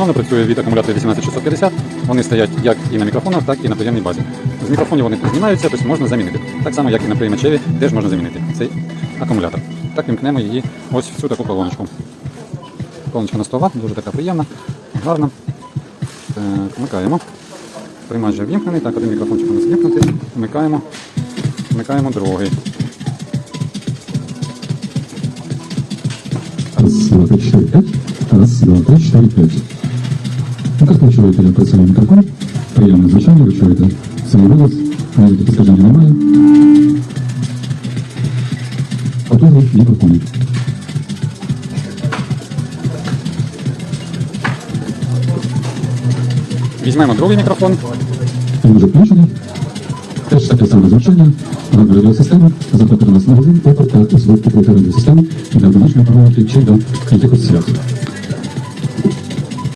Автономно працює від акумулятора 18650. Вони стоять як і на мікрофонах, так і на приємній базі. З мікрофонів вони знімаються, тобто можна замінити. Так само, як і на приймачеві, теж можна замінити цей акумулятор. Так вімкнемо її ось в цю таку колоночку. Колоночка на 100 Вт, дуже така приємна, гарна. Так, вмикаємо. Приймач вже вімкнений, так, один мікрофончик у нас вімкнутий. Вмикаємо, вмикаємо другий. Раз, два, три, четыре, пять. Раз, два, три, четыре, пять. Как вы чуєте, як працює мікрофон? Приємне звучання, ви чуєте свій голос, ніяких підскажень немає. Потужний мікрофон. Візьмемо другий мікрофон. Він вже включений. Теж таке саме звучання. Радіосистема. До нас магазин, опер та звук купуйте радіосистему для домашньої промовки чи до якихось свят.